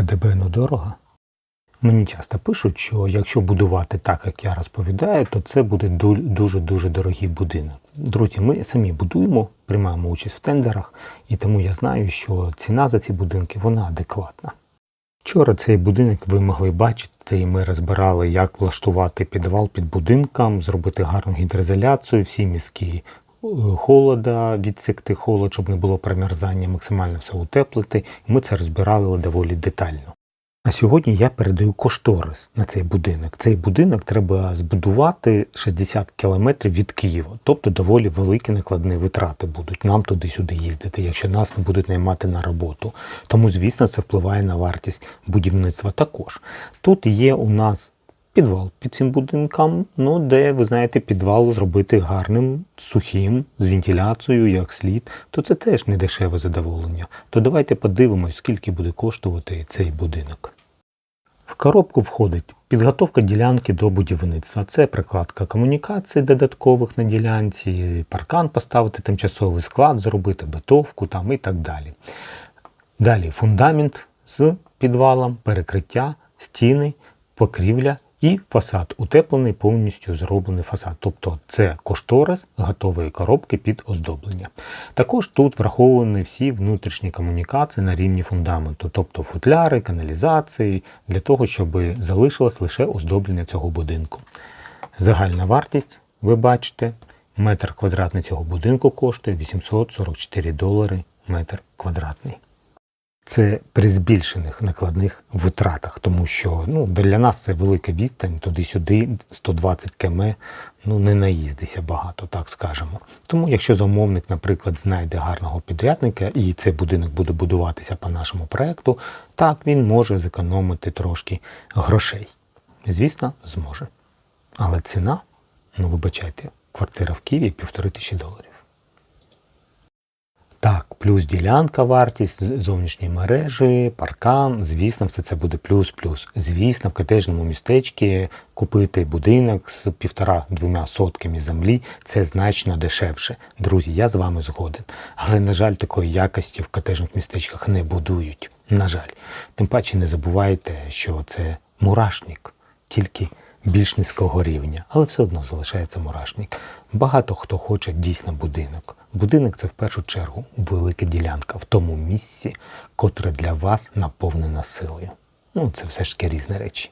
ПДБ ну дорого. Мені часто пишуть, що якщо будувати так, як я розповідаю, то це буде дуже-дуже дорогий будинок. Друзі, ми самі будуємо, приймаємо участь в тендерах, і тому я знаю, що ціна за ці будинки вона адекватна. Вчора цей будинок ви могли бачити, і ми розбирали, як влаштувати підвал під будинком, зробити гарну гідроізоляцію, всі е, холода, відсекти холод, щоб не було промерзання, максимально все утеплити. І ми це розбирали доволі детально. А сьогодні я передаю кошторис на цей будинок. Цей будинок треба збудувати 60 кілометрів від Києва, тобто доволі великі накладні витрати будуть нам туди-сюди їздити, якщо нас не будуть наймати на роботу. Тому, звісно, це впливає на вартість будівництва також. Тут є у нас підвал під цим будинком, ну де ви знаєте, підвал зробити гарним, сухим, з вентиляцією, як слід, то це теж не дешеве задоволення. То давайте подивимось, скільки буде коштувати цей будинок. В коробку входить підготовка ділянки до будівництва. Це прикладка комунікацій додаткових на ділянці, паркан поставити, тимчасовий склад зробити, битовку там і так далі. Далі фундамент з підвалом, перекриття, стіни, покрівля і фасад утеплений, повністю зроблений фасад. Тобто це кошторис готової коробки під оздоблення. Також тут враховані всі внутрішні комунікації на рівні фундаменту, тобто футляри, каналізації, для того, щоб залишилось лише оздоблення цього будинку. Загальна вартість, ви бачите, метр квадратний цього будинку коштує 844 долари метр квадратний. Це при збільшених накладних витратах, тому що ну, для нас це велика відстань, туди-сюди 120 км, ну не наїздися багато, так скажемо. Тому, якщо замовник, наприклад, знайде гарного підрядника і цей будинок буде будуватися по нашому проекту, так він може зекономити трошки грошей. Звісно, зможе. Але ціна, ну вибачайте, квартира в Києві півтори тисячі доларів. Так, плюс ділянка вартість, з- зовнішні мережі, паркан. Звісно, все це буде плюс-плюс. Звісно, в котежному містечці купити будинок з півтора-двома сотками землі це значно дешевше. Друзі, я з вами згоден. Але, на жаль, такої якості в котежних містечках не будують. На жаль. Тим паче не забувайте, що це мурашник, тільки більш низького рівня, але все одно залишається мурашник. Багато хто хоче дійсно будинок. Будинок це в першу чергу велика ділянка в тому місці, котре для вас наповнено силою. Ну, це все ж таки різні речі.